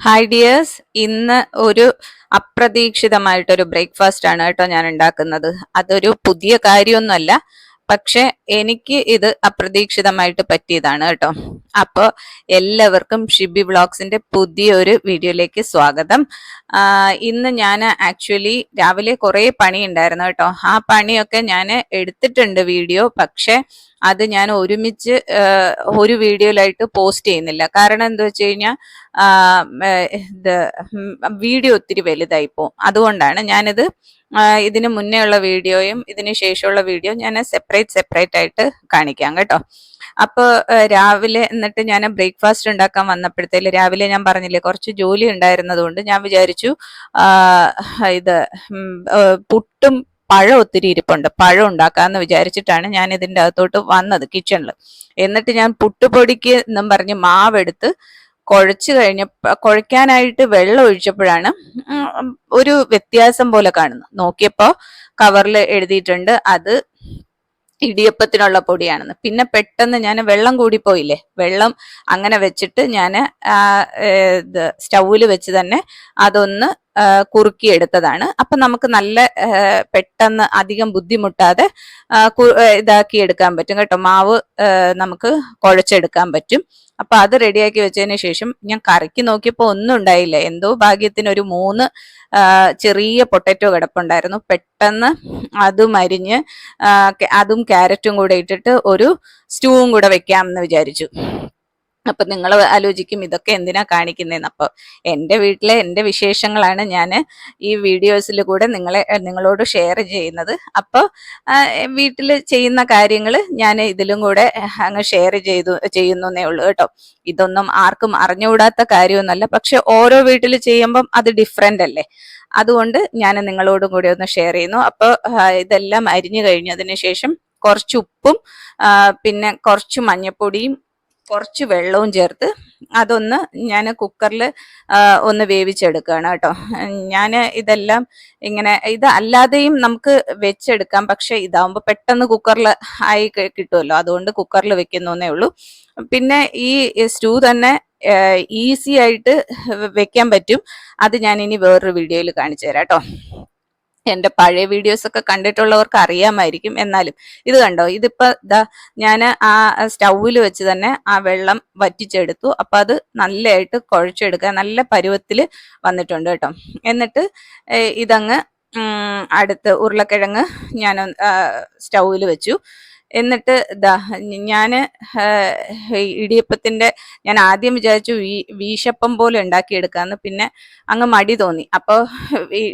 Hi dears ഇന്ന് ഒരു അപ്രതീക്ഷിതമായിട്ടൊരു breakfast ആണ് കേട്ടോ ഞാൻ ഉണ്ടാക്കുന്നത്. അതൊരു പുതിയ കാര്യമൊന്നുമല്ല. പക്ഷെ എനിക്ക് ഇത് അപ്രതീക്ഷിതമായിട്ട് പറ്റിയതാണ് കേട്ടോ. അപ്പോൾ എല്ലാവർക്കും ഷിബി വ്ളോഗ്സിന്റെ പുതിയൊരു വീഡിയോയിലേക്ക് സ്വാഗതം. ഇന്ന് ഞാൻ ആക്ച്വലി രാവിലെ കുറേ പണി ഉണ്ടായിരുന്നു കേട്ടോ. ആ പണിയൊക്കെ ഞാൻ എടുത്തിട്ടുണ്ട് വീഡിയോ പക്ഷേ അത് ഞാൻ ഒരുമിച്ച് ഒരു വീഡിയോയിലായിട്ട് പോസ്റ്റ് ചെയ്യുന്നില്ല. കാരണം എന്താ വെച്ച് കഴിഞ്ഞാൽ ഇത് വീഡിയോ ഒത്തിരി വലുതായി പോകും. അതുകൊണ്ടാണ് ഞാനിത് ഇതിന് മുന്നേ ഉള്ള വീഡിയോയും ഇതിന് ശേഷമുള്ള വീഡിയോ ഞാൻ സെപ്പറേറ്റ് സെപ്പറേറ്റ് ആയിട്ട് കാണിക്കാം കേട്ടോ. അപ്പോൾ രാവിലെ എന്നിട്ട് ഞാൻ ബ്രേക്ക്ഫാസ്റ്റ് ഉണ്ടാക്കാൻ വന്നപ്പോഴത്തേൽ രാവിലെ ഞാൻ പറഞ്ഞില്ലേ കുറച്ച് ജോലി ഉണ്ടായിരുന്നതുകൊണ്ട് ഞാൻ വിചാരിച്ചു ഇത് പുട്ടും പഴം ഒത്തിരി ഇരിപ്പുണ്ട്. പഴം ഉണ്ടാക്കാന്ന് വിചാരിച്ചിട്ടാണ് ഞാൻ ഇതിന്റെ അകത്തോട്ട് വന്നത് കിച്ചണിൽ എന്നിട്ട് ഞാൻ പുട്ടുപൊടിക്ക് എന്നും പറഞ്ഞ് മാവെടുത്ത് കുഴച്ച് കഴിഞ്ഞ കുഴയ്ക്കാനായിട്ട് വെള്ളം ഒഴിച്ചപ്പോഴാണ് ഒരു വ്യത്യാസം പോലെ കാണുന്നത് നോക്കിയപ്പോൾ കവറിൽ എഴുതിയിട്ടുണ്ട് അത് ഇടിയപ്പത്തിനുള്ള പൊടിയാണെന്ന്. പിന്നെ പെട്ടെന്ന് ഞാൻ വെള്ളം കൂടി പോയില്ലേ വെള്ളം അങ്ങനെ വെച്ചിട്ട് ഞാൻ ഇത് സ്റ്റൗവിൽ വെച്ച് തന്നെ അതൊന്ന് കുറുക്കിയെടുത്തതാണ്. അപ്പൊ നമുക്ക് നല്ല പെട്ടെന്ന് അധികം ബുദ്ധിമുട്ടാതെ ഇതാക്കി എടുക്കാൻ പറ്റും കേട്ടോ. മാവ് നമുക്ക് കുഴച്ചെടുക്കാൻ പറ്റും. അപ്പൊ അത് റെഡിയാക്കി വെച്ചതിന് ശേഷം ഞാൻ കറിക്ക് നോക്കിയപ്പോൾ ഒന്നും ഉണ്ടായില്ല. എന്തോ ഭാഗ്യത്തിന് ഒരു മൂന്ന് ചെറിയ പൊട്ടറ്റോ കിടപ്പുണ്ടായിരുന്നു. പെട്ടെന്ന് അതും അരിഞ്ഞ് അതും ക്യാരറ്റും കൂടെ ഇട്ടിട്ട് ഒരു സ്റ്റൂവും കൂടെ വെക്കാമെന്ന് വിചാരിച്ചു. അപ്പൊ നിങ്ങൾ ആലോചിക്കും ഇതൊക്കെ എന്തിനാ കാണിക്കുന്നതെന്ന് അപ്പൊ എന്റെ വീട്ടിലെ എന്റെ വിശേഷങ്ങളാണ് ഞാൻ ഈ വീഡിയോസിൽ കൂടെ നിങ്ങളെ നിങ്ങളോട് ഷെയർ ചെയ്യുന്നത്. അപ്പോൾ വീട്ടിൽ ചെയ്യുന്ന കാര്യങ്ങൾ ഞാൻ ഇതിലും കൂടെ അങ്ങ് ഷെയർ ചെയ്തു ചെയ്യുന്നേ ഉള്ളൂ കേട്ടോ. ഇതൊന്നും ആർക്കും അറിഞ്ഞുകൂടാത്ത കാര്യമൊന്നുമല്ല. പക്ഷെ ഓരോ വീട്ടിൽ ചെയ്യുമ്പം അത് ഡിഫറെന്റ് അല്ലേ? അതുകൊണ്ട് ഞാൻ നിങ്ങളോടും കൂടി ഒന്ന് ഷെയർ ചെയ്യുന്നു. അപ്പോൾ ഇതെല്ലാം അരിഞ്ഞു കഴിഞ്ഞതിന് ശേഷം കുറച്ച് ഉപ്പും പിന്നെ കുറച്ച് മഞ്ഞപ്പൊടിയും കുറച്ച് വെള്ളവും ചേർത്ത് അതൊന്ന് ഞാൻ കുക്കറിൽ ഒന്ന് വേവിച്ചെടുക്കുകയാണ് കേട്ടോ. ഞാൻ ഇതെല്ലാം ഇങ്ങനെ ഇത് അല്ലാതെയും നമുക്ക് വെച്ചെടുക്കാം പക്ഷെ ഇതാവുമ്പോൾ പെട്ടെന്ന് കുക്കറിൽ ആയി കിട്ടുമല്ലോ അതുകൊണ്ട് കുക്കറിൽ വെക്കുന്നേ ഉള്ളൂ. പിന്നെ ഈ സ്റ്റൂ തന്നെ ഈസി ആയിട്ട് വെക്കാൻ പറ്റും. അത് ഞാൻ ഇനി വേറൊരു വീഡിയോയിൽ കാണിച്ചു തരാം കേട്ടോ. എന്റെ പഴയ വീഡിയോസ് ഒക്കെ കണ്ടിട്ടുള്ളവർക്ക് അറിയാമായിരിക്കും. എന്നാലും ഇത് കണ്ടോ? ഇതിപ്പോ ഇതാ ഞാൻ ആ സ്റ്റൗവിൽ വെച്ച് തന്നെ ആ വെള്ളം വറ്റിച്ചെടുത്തു. അപ്പൊ അത് നല്ലതായിട്ട് കുഴച്ചെടുക്കുക നല്ല പരുവത്തിൽ വന്നിട്ടുണ്ട് കേട്ടോ. എന്നിട്ട് ഇതങ്ങ് അടുത്ത് ഉരുളക്കിഴങ്ങ് ഞാൻ സ്റ്റൗവിൽ വെച്ചു. എന്നിട്ട് ഞാൻ ഇടിയപ്പത്തിന്റെ ഞാൻ ആദ്യം വിചാരിച്ചു വീ വീശപ്പം പോലെ ഉണ്ടാക്കിയെടുക്കാന്ന് പിന്നെ അങ്ങ് മടി തോന്നി. അപ്പോൾ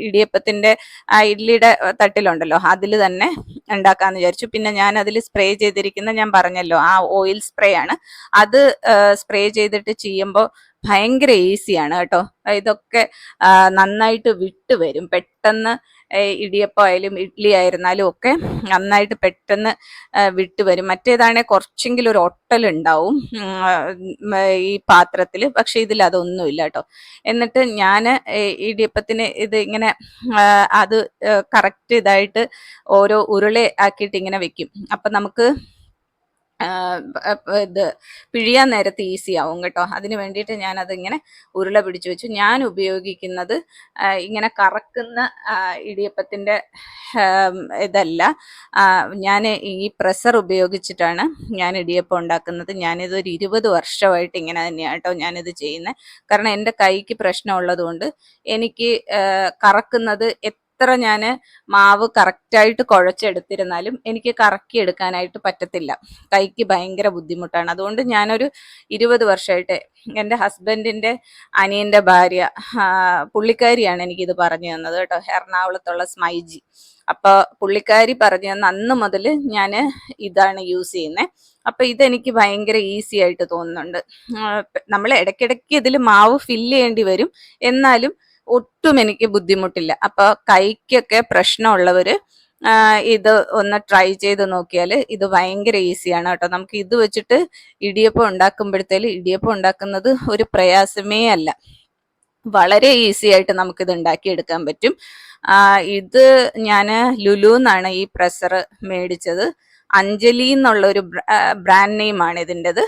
ഇടിയപ്പത്തിന്റെ ആ ഇഡ്ലിയുടെ തട്ടിലുണ്ടല്ലോ അതിൽ തന്നെ ഉണ്ടാക്കാന്ന് വിചാരിച്ചു. പിന്നെ ഞാൻ അതിൽ സ്പ്രേ ചെയ്തിരിക്കുന്ന ഞാൻ പറഞ്ഞല്ലോ ആ ഓയിൽ സ്പ്രേ ആണ്. അത് സ്പ്രേ ചെയ്തിട്ട് ചെയ്യുമ്പോൾ ഭയങ്കര ഈസിയാണ് കേട്ടോ. ഇതൊക്കെ നന്നായിട്ട് വിട്ടു വരും. പെട്ടെന്ന് ഇടിയപ്പം ആയാലും ഇഡ്ഡലി ആയിരുന്നാലും ഒക്കെ നന്നായിട്ട് പെട്ടെന്ന് വിട്ടു വരും മറ്റേതാണെങ്കിൽ കുറച്ചെങ്കിലും ഒരു ഒട്ടലുണ്ടാവും ഈ പാത്രത്തിൽ പക്ഷെ ഇതിൽ അതൊന്നുമില്ല കേട്ടോ. എന്നിട്ട് ഞാൻ ഇടിയപ്പത്തിന് ഇത് ഇങ്ങനെ അത് കറക്റ്റ് ഇതായിട്ട് ഓരോ ഉരുളെ ആക്കിയിട്ട് ഇങ്ങനെ വെക്കും. അപ്പം നമുക്ക് ഇത് പിഴിയാൻ നേരത്ത് ഈസി ആവും കേട്ടോ. അതിന് വേണ്ടിയിട്ട് ഞാൻ അതിങ്ങനെ ഉരുള പിടിച്ചു വെച്ചു. ഞാൻ ഉപയോഗിക്കുന്നത് ഇങ്ങനെ കറക്കുന്ന ഇടിയപ്പത്തിന്റെ ഇതല്ല. ഞാൻ ഈ പ്രസർ ഉപയോഗിച്ചിട്ടാണ് ഞാൻ ഇടിയപ്പം ഉണ്ടാക്കുന്നത്. ഞാനിത് ഒരു ഇരുപത് വർഷമായിട്ട് ഇങ്ങനെ തന്നെയാണ് കേട്ടോ ഞാനിത് ചെയ്യുന്നത്. കാരണം എന്റെ കൈക്ക് പ്രശ്നമുള്ളതുകൊണ്ട് എനിക്ക് കറക്കുന്നത് എത്ര ഞാൻ മാവ് കറക്റ്റായിട്ട് കുഴച്ചെടുത്തിരുന്നാലും എനിക്ക് കറക്കി എടുക്കാനായിട്ട് പറ്റത്തില്ല. കൈക്ക് ഭയങ്കര ബുദ്ധിമുട്ടാണ്. അതുകൊണ്ട് ഞാനൊരു ഇരുപത് വർഷമായിട്ട് എന്റെ ഹസ്ബൻഡിന്റെ അനിയന്റെ ഭാര്യ പുള്ളിക്കാരിയാണ് എനിക്കിത് പറഞ്ഞു തന്നത് കേട്ടോ. എറണാകുളത്തുള്ള സ്മൈജി. അപ്പോൾ പുള്ളിക്കാരി പറഞ്ഞു തന്ന അന്ന് മുതൽ ഞാൻ ഇതാണ് യൂസ് ചെയ്യുന്നത് അപ്പോൾ ഇതെനിക്ക് ഭയങ്കര ഈസി ആയിട്ട് തോന്നുന്നുണ്ട്. നമ്മൾ ഇടയ്ക്കിടയ്ക്ക് ഇതിൽ മാവ് ഫില്ല് ചെയ്യേണ്ടി വരും. എന്നാലും ഒട്ടും എനിക്ക് ബുദ്ധിമുട്ടില്ല. അപ്പൊ കൈക്കൊക്കെ പ്രശ്നമുള്ളവര് ഇത് ഒന്ന് ട്രൈ ചെയ്ത് നോക്കിയാൽ ഇത് ഭയങ്കര ഈസിയാണ് കേട്ടോ. നമുക്ക് ഇത് വെച്ചിട്ട് ഇടിയപ്പം ഉണ്ടാക്കുമ്പോഴത്തേൽ ഇടിയപ്പം ഉണ്ടാക്കുന്നത് ഒരു പ്രയാസമേ അല്ല. വളരെ ഈസി ആയിട്ട് നമുക്കിത് ഉണ്ടാക്കിയെടുക്കാൻ പറ്റും. ഇത് ഞാൻ ലുലു എന്നാണ് ഈ പ്രസർ മേടിച്ചത്. അഞ്ജലി എന്നുള്ള ഒരു ബ്രാൻഡ് നെയിമാണ് ഇതിന്റെത്.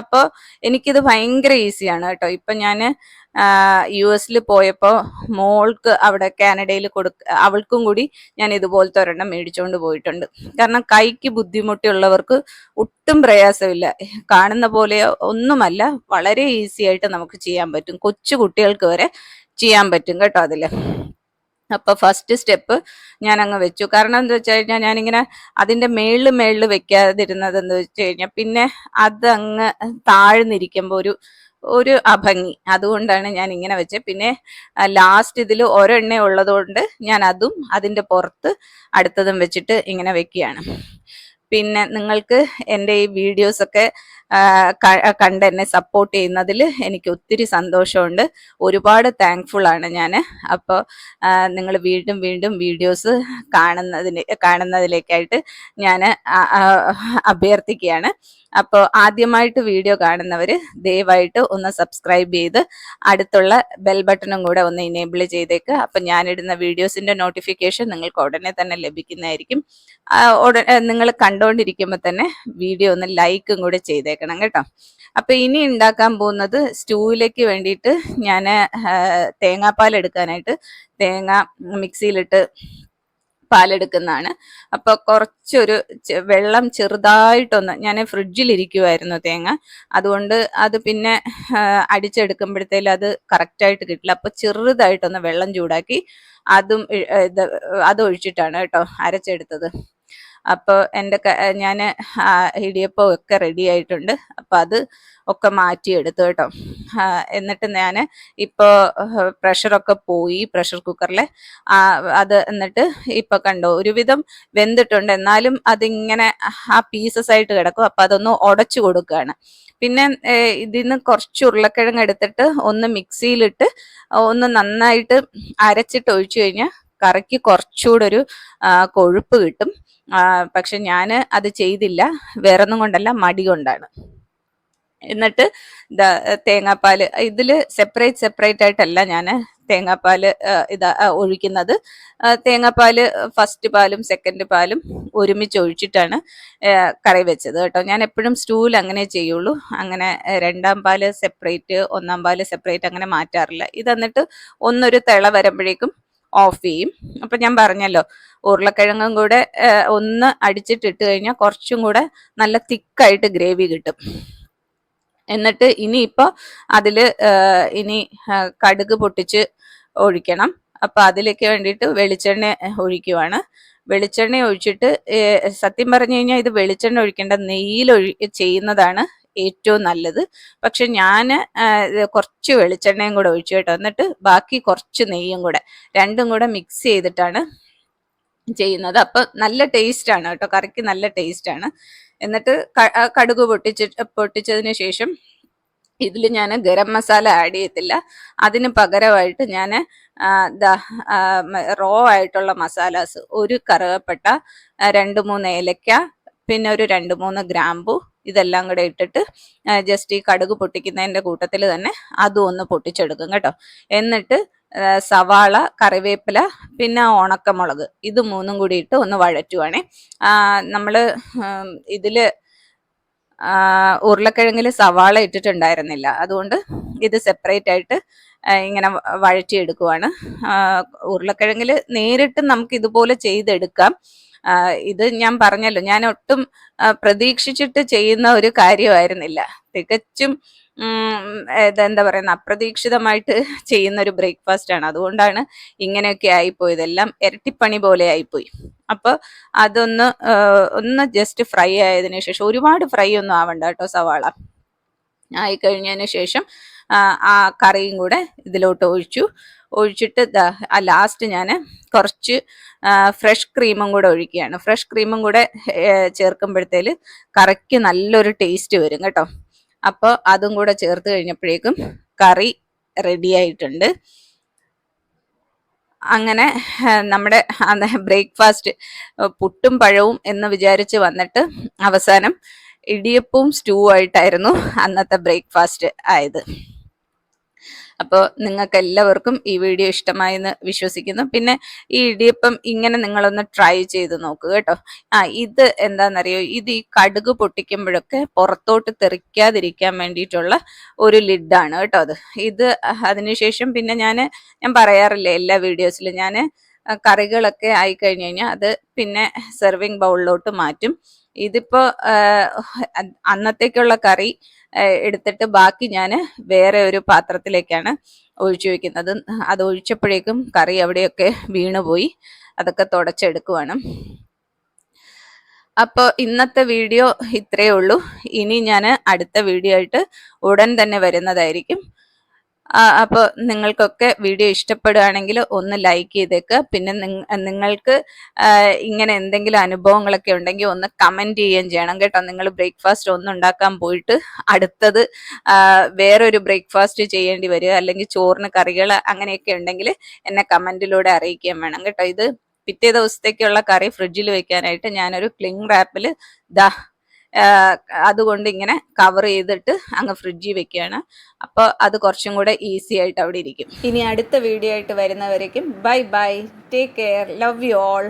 അപ്പോൾ എനിക്കിത് ഭയങ്കര ഈസിയാണ് കേട്ടോ. ഇപ്പൊ ഞാൻ യു എസിൽ പോയപ്പോൾ മോൾക്ക് അവിടെ കാനഡയിൽ കൊടുക്ക അവൾക്കും കൂടി ഞാൻ ഇതുപോലത്തെ ഒരെണ്ണം മേടിച്ചുകൊണ്ട് പോയിട്ടുണ്ട്. കാരണം കൈക്ക് ബുദ്ധിമുട്ടുള്ളവർക്ക് ഒട്ടും പ്രയാസമില്ല. കാണുന്ന പോലെ ഒന്നുമല്ല വളരെ ഈസി ആയിട്ട് നമുക്ക് ചെയ്യാൻ പറ്റും. കൊച്ചു കുട്ടികൾക്ക് വരെ ചെയ്യാൻ പറ്റും കേട്ടോ അതിൽ. അപ്പൊ ഫസ്റ്റ് സ്റ്റെപ്പ് ഞാൻ അങ്ങ് വെച്ചു. കാരണം എന്താ വെച്ച് കഴിഞ്ഞാൽ ഞാനിങ്ങനെ അതിന്റെ മേളിൽ മേളിൽ വെക്കാതിരുന്നത് എന്ന് വെച്ച് കഴിഞ്ഞാൽ പിന്നെ അത് അങ്ങ് താഴ്ന്നിരിക്കുമ്പോൾ ഒരു ഒരു അഭംഗി. അതുകൊണ്ടാണ് ഞാൻ ഇങ്ങനെ വെച്ചത് പിന്നെ ലാസ്റ്റ് ഇതിൽ ഒരെണ്ണ ഉള്ളതുകൊണ്ട് ഞാൻ അതും അതിന്റെ പുറത്ത് അടുത്തതും വെച്ചിട്ട് ഇങ്ങനെ വെക്കുകയാണ്. പിന്നെ നിങ്ങൾക്ക് എന്റെ ഈ വീഡിയോസ് ഒക്കെ കണ്ട് എന്നെ സപ്പോർട്ട് ചെയ്യുന്നതിൽ എനിക്ക് ഒത്തിരി സന്തോഷമുണ്ട്. ഒരുപാട് താങ്ക്ഫുൾ ആണ് ഞാൻ അപ്പോൾ നിങ്ങൾ വീണ്ടും വീണ്ടും വീഡിയോസ് കാണുന്നതിന് കാണുന്നതിലേക്കായിട്ട് ഞാൻ അഭ്യർത്ഥിക്കുകയാണ്. അപ്പോൾ ആദ്യമായിട്ട് വീഡിയോ കാണുന്നവർ ദയവായിട്ട് ഒന്ന് സബ്സ്ക്രൈബ് ചെയ്ത് അടുത്തുള്ള ബെൽ ബട്ടണും കൂടെ ഒന്ന് ഇനേബിൾ ചെയ്തേക്ക്. അപ്പം ഞാനിടുന്ന വീഡിയോസിന്റെ നോട്ടിഫിക്കേഷൻ നിങ്ങൾക്ക് ഉടനെ തന്നെ ലഭിക്കുന്നതായിരിക്കും. നിങ്ങൾ കണ്ടുകൊണ്ടിരിക്കുമ്പോൾ തന്നെ വീഡിയോ ഒന്ന് ലൈക്കും കൂടെ ചെയ്തേക്കണം കേട്ടോ. അപ്പൊ ഇനി ഉണ്ടാക്കാൻ പോകുന്നത് സ്റ്റൂവിലേക്ക് വേണ്ടിയിട്ട് ഞാൻ തേങ്ങാപ്പാൽ എടുക്കാനായിട്ട് തേങ്ങ മിക്സിയിലിട്ട് പാലെടുക്കുന്നതാണ്. അപ്പൊ കുറച്ചൊരു വെള്ളം ചെറുതായിട്ടൊന്ന് ഞാൻ ഫ്രിഡ്ജിലിരിക്കുമായിരുന്നു തേങ്ങ. അതുകൊണ്ട് അത് പിന്നെ അടിച്ചെടുക്കുമ്പോഴത്തേലും അത് കറക്റ്റായിട്ട് കിട്ടില്ല. അപ്പൊ ചെറുതായിട്ടൊന്ന് വെള്ളം ചൂടാക്കി അതും അത് ഒഴിച്ചിട്ടാണ് കേട്ടോ അരച്ചെടുത്തത്. അപ്പോൾ എന്റെ ഞാൻ ഇടിയപ്പം ഒക്കെ റെഡി ആയിട്ടുണ്ട്. അപ്പോൾ അത് ഒക്കെ മാറ്റിയെടുത്തു കേട്ടോ. എന്നിട്ട് ഞാൻ ഇപ്പോൾ പ്രഷറൊക്കെ പോയി പ്രഷർ കുക്കറിൽ അത് എന്നിട്ട് ഇപ്പോൾ കണ്ടോ ഒരുവിധം വെന്തിട്ടുണ്ട്. എന്നാലും അതിങ്ങനെ ആ പീസസ് ആയിട്ട് കിടക്കും. അപ്പം അതൊന്ന് ഉടച്ചു കൊടുക്കുകയാണ്. പിന്നെ ഇതിന്ന് കുറച്ച് ഉരുളക്കിഴങ്ങ് എടുത്തിട്ട് ഒന്ന് മിക്സിയിലിട്ട് ഒന്ന് നന്നായിട്ട് അരച്ചിട്ട് ഒഴിച്ചു കഴിഞ്ഞാൽ കറിക്ക് കുറച്ചുകൂടെ ഒരു കൊഴുപ്പ് കിട്ടും. പക്ഷെ ഞാൻ അത് ചെയ്തില്ല. വേറൊന്നും കൊണ്ടല്ല മടി കൊണ്ടാണ്. എന്നിട്ട് തേങ്ങാപ്പാൽ ഇതിൽ സെപ്പറേറ്റ് സെപ്പറേറ്റ് ആയിട്ടല്ല ഞാൻ തേങ്ങാപ്പാൽ ഇതാ ഒഴിക്കുന്നത്. തേങ്ങാപ്പാൽ ഫസ്റ്റ് പാലും സെക്കൻഡ് പാലും ഒരുമിച്ച് ഒഴിച്ചിട്ടാണ് കറി വെച്ചത് കേട്ടോ. ഞാൻ എപ്പോഴും സ്റ്റൂവിൽ അങ്ങനെ ചെയ്യുള്ളൂ. അങ്ങനെ രണ്ടാം പാൽ സെപ്പറേറ്റ് ഒന്നാം പാൽ സെപ്പറേറ്റ് അങ്ങനെ മാറ്റാറില്ല. ഇത് എന്നിട്ട് ഒന്നൊരു തിള വരുമ്പോഴേക്കും ഓഫ് ചെയ്യും. അപ്പം ഞാൻ പറഞ്ഞല്ലോ ഉരുളക്കിഴങ്ങും കൂടെ ഒന്ന് അടിച്ചിട്ടിട്ട് കഴിഞ്ഞാൽ കുറച്ചും കൂടെ നല്ല തിക്കായിട്ട് ഗ്രേവി കിട്ടും. എന്നിട്ട് ഇനിയിപ്പോൾ അതിൽ ഇനി കടുക് പൊട്ടിച്ച് ഒഴിക്കണം. അപ്പം അതിലേക്ക് വേണ്ടിയിട്ട് വെളിച്ചെണ്ണ ഒഴിക്കുവാണ്. വെളിച്ചെണ്ണ ഒഴിച്ചിട്ട് സത്യം പറഞ്ഞു കഴിഞ്ഞാൽ ഇത് വെളിച്ചെണ്ണ ഒഴിക്കേണ്ട നെയ്യിൽ ഒഴി ചെയ്യുന്നതാണ് ഏറ്റവും നല്ലത്. പക്ഷെ ഞാൻ കുറച്ച് വെളിച്ചെണ്ണയും കൂടെ ഒഴിച്ചു കേട്ടോ. എന്നിട്ട് ബാക്കി കുറച്ച് നെയ്യും കൂടെ രണ്ടും കൂടെ മിക്സ് ചെയ്തിട്ടാണ് ചെയ്യുന്നത്. അപ്പൊ നല്ല ടേസ്റ്റ് ആണ് കേട്ടോ. കറിക്ക് നല്ല ടേസ്റ്റ് ആണ്. എന്നിട്ട് കടുക് പൊട്ടിച്ച് പൊട്ടിച്ചതിന് ശേഷം ഇതിൽ ഞാൻ ഗരം മസാല ആഡ് ചെയ്യത്തില്ല. അതിന് പകരമായിട്ട് ഞാൻ റോ ആയിട്ടുള്ള മസാലാസ് ഒരു കറുവപ്പട്ട രണ്ട് മൂന്ന് ഏലക്ക പിന്നെ ഒരു രണ്ട് മൂന്ന് ഗ്രാമ്പു ഇതെല്ലാം കൂടെ ഇട്ടിട്ട് ജസ്റ്റ് ഈ കടുക് പൊട്ടിക്കുന്നതിന്റെ കൂട്ടത്തിൽ തന്നെ അതും ഒന്ന് പൊട്ടിച്ചെടുക്കും കേട്ടോ. എന്നിട്ട് സവാള കറിവേപ്പില പിന്നെ ഉണക്കമുളക് ഇത് മൂന്നും കൂടി ഇട്ട് ഒന്ന് വഴറ്റുവാണേ. നമ്മൾ ഇതിൽ ഉരുളക്കിഴങ്ങിൽ സവാള ഇട്ടിട്ടുണ്ടായിരുന്നില്ല. അതുകൊണ്ട് ഇത് സെപ്പറേറ്റ് ആയിട്ട് ഇങ്ങനെ വഴറ്റിയെടുക്കുവാണ്. ഉരുളക്കിഴങ്ങിൽ നേരിട്ട് നമുക്ക് ഇതുപോലെ ചെയ്തെടുക്കാം. ഇത് ഞാൻ പറഞ്ഞല്ലോ ഞാൻ ഒട്ടും പ്രതീക്ഷിച്ചിട്ട് ചെയ്യുന്ന ഒരു കാര്യമായിരുന്നില്ല. തികച്ചും എന്താ പറയുന്ന അപ്രതീക്ഷിതമായിട്ട് ചെയ്യുന്ന ഒരു ബ്രേക്ക്ഫാസ്റ്റ് ആണ്. അതുകൊണ്ടാണ് ഇങ്ങനെയൊക്കെ ആയിപ്പോയി. ഇതെല്ലാം ഇരട്ടിപ്പണി പോലെ ആയിപ്പോയി. അപ്പോൾ അതൊന്ന് ഒന്ന് ജസ്റ്റ് ഫ്രൈ ആയതിനു ശേഷം ഒരുപാട് ഫ്രൈ ഒന്നും ആവണ്ട കേട്ടോ സവാള. ആയി ആയിക്കഴിഞ്ഞതിന് ശേഷം ആ കറിയും കൂടെ ഇതിലോട്ട് ഒഴിച്ചു. ഒഴിച്ചിട്ട് ആ ലാസ്റ്റ് ഞാൻ കുറച്ച് ഫ്രഷ് ക്രീമും കൂടെ ഒഴിക്കുകയാണ്. ഫ്രഷ് ക്രീമും കൂടെ ചേർക്കുമ്പോഴത്തേൽ കറിക്ക് നല്ലൊരു ടേസ്റ്റ് വരും കേട്ടോ. അപ്പോൾ അതും കൂടെ ചേർത്ത് കഴിഞ്ഞപ്പോഴേക്കും കറി റെഡി ആയിട്ടുണ്ട്. അങ്ങനെ നമ്മുടെ ബ്രേക്ക്ഫാസ്റ്റ് പുട്ടും പഴവും എന്ന് വിചാരിച്ച് വന്നിട്ട് അവസാനം ഇടിയപ്പവും സ്റ്റൂ ആയിട്ടായിരുന്നു അന്നത്തെ ബ്രേക്ക്ഫാസ്റ്റ് ആയത്. അപ്പോൾ നിങ്ങൾക്ക് എല്ലാവർക്കും ഈ വീഡിയോ ഇഷ്ടമായെന്ന് വിശ്വസിക്കുന്നു. പിന്നെ ഈ ഇടിയപ്പം ഇങ്ങനെ നിങ്ങളൊന്ന് ട്രൈ ചെയ്ത് നോക്കുക കേട്ടോ. ആ ഇത് എന്താണെന്നറിയോ ഇത് ഈ കടുക് പൊട്ടിക്കുമ്പോഴൊക്കെ പുറത്തോട്ട് തെറിക്കാതിരിക്കാൻ വേണ്ടിയിട്ടുള്ള ഒരു ലിഡാണ് കേട്ടോ അത്. ഇത് അതിനുശേഷം പിന്നെ ഞാൻ ഞാൻ പറയാറില്ലേ എല്ലാ വീഡിയോസിലും ഞാൻ കറികളൊക്കെ ആയി കഴിഞ്ഞ് കഴിഞ്ഞാൽ അത് പിന്നെ സെർവിങ് ബൗളിലോട്ട് മാറ്റും. ഇതിപ്പോ അന്നത്തേക്കുള്ള കറി എടുത്തിട്ട് ബാക്കി ഞാൻ വേറെ ഒരു പാത്രത്തിലേക്കാണ് ഒഴിച്ചു വെക്കുന്നത്. അത് ഒഴിച്ചപ്പോഴേക്കും കറി അവിടെയൊക്കെ വീണുപോയി അതൊക്കെ തുടച്ചെടുക്കുവാണ്. അപ്പോൾ ഇന്നത്തെ വീഡിയോ ഇത്രയേ ഉള്ളൂ. ഇനി ഞാൻ അടുത്ത വീഡിയോ ആയിട്ട് ഉടൻ തന്നെ വരുന്നതായിരിക്കും. അപ്പോൾ നിങ്ങൾക്കൊക്കെ വീഡിയോ ഇഷ്ടപ്പെടുകയാണെങ്കിൽ ഒന്ന് ലൈക്ക് ചെയ്തേക്കുക പിന്നെ നിങ്ങൾക്ക് ഇങ്ങനെ എന്തെങ്കിലും അനുഭവങ്ങളൊക്കെ ഉണ്ടെങ്കിൽ ഒന്ന് കമന്റ് ചെയ്യുകയും ചെയ്യണം കേട്ടോ. നിങ്ങൾ ബ്രേക്ക്ഫാസ്റ്റ് ഒന്നും ഉണ്ടാക്കാൻ പോയിട്ട് അടുത്തത് വേറൊരു ബ്രേക്ക്ഫാസ്റ്റ് ചെയ്യേണ്ടി വരിക അല്ലെങ്കിൽ ചോറിന് കറികൾ അങ്ങനെയൊക്കെ ഉണ്ടെങ്കിൽ എന്നെ കമന്റിലൂടെ അറിയിക്കുകയും വേണം കേട്ടോ. ഇത് പിറ്റേ ദിവസത്തേക്കുള്ള കറി ഫ്രിഡ്ജിൽ വെക്കാനായിട്ട് ഞാനൊരു ക്ലിങ് റാപ്പിൽ ദാ അതുകൊണ്ട് ഇങ്ങനെ കവർ ചെയ്തിട്ട് അങ്ങ് ഫ്രിഡ്ജിൽ വെക്കുകയാണ്. അപ്പോൾ അത് കുറച്ചും കൂടെ ഈസി ആയിട്ട് അവിടെ ഇരിക്കും. ഇനി അടുത്ത വീഡിയോ ആയിട്ട് വരുന്നവരേക്കും bye bye take care love you all